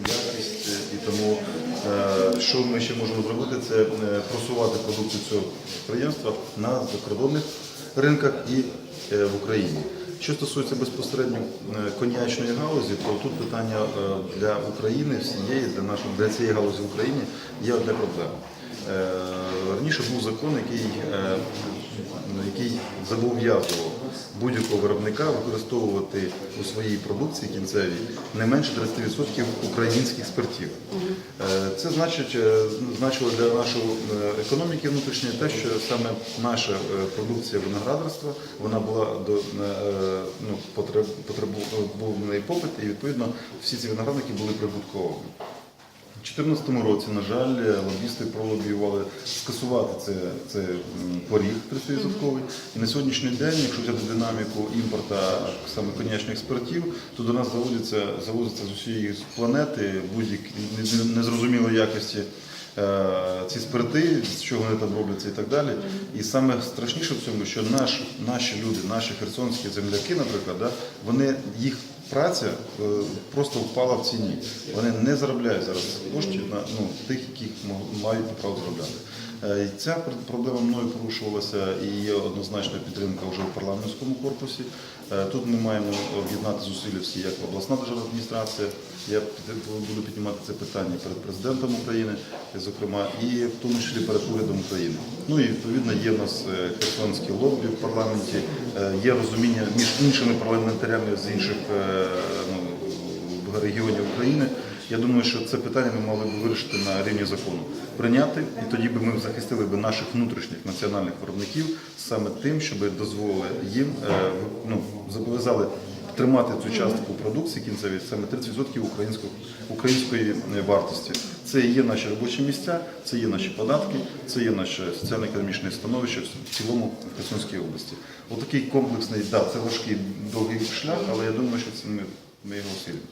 якість, е, і тому е, що ми ще можемо зробити, це е, просувати продукцію цього підприємства на закордонних ринках і в Україні. Що стосується безпосередньо конячної галузі, то тут питання для України всієї, для нашої для цієї галузі в Україні є одне проблема. Е, Раніше був закон, який, е, який зобов'язував будь-якого виробника використовувати у своїй продукції кінцевій не менше 30% українських спиртів. Е, Це значить, значило для нашої економіки внутрішньої те, що саме наша продукція виноградарства вона була до ну, потреб, потребу- був попит, і відповідно всі ці виноградники були прибутковими. У 2014 році, на жаль, лобісти пролобіювали скасувати це, це поріг 30%. І на сьогоднішній день, якщо взяти динаміку імпорта саме конячних спиртів, то до нас завозяться, завозяться з усієї планети будь-які не- не- незрозумілої якості е, ці спирти, з чого вони там робляться і так далі. І саме страшніше в цьому, що наш, наші люди, наші херсонські земляки, наприклад, да, вони їх праця е, просто впала в ціні. Вони не заробляють зараз коштів на ну, тих, яких мають право заробляти. Е, Ця проблема мною порушувалася і є однозначна підтримка вже в парламентському корпусі. Е, Тут ми маємо об'єднати зусилля всі, як обласна державна адміністрація. Я буду піднімати це питання перед президентом України, зокрема, і в тому числі перед урядом України. Ну і відповідно є в нас херсонські лобі в парламенті, е, є розуміння між іншими парламентарями з інших ну, регіонів України. Я думаю, що це питання ми мали б вирішити на рівні закону, прийняти, і тоді б ми захистили б наших внутрішніх національних виробників саме тим, щоб дозволили їм е, ну, зобов'язали тримати цю частку продукції кінцевої саме 30% української, української е, вартості. Це є наші робочі місця, це є наші податки, це є наше соціально-економічне становище в цілому в Херсонській області. Отакий комплексний, да, це важкий довгий шлях, але я думаю, що це ми, ми його осилюємо.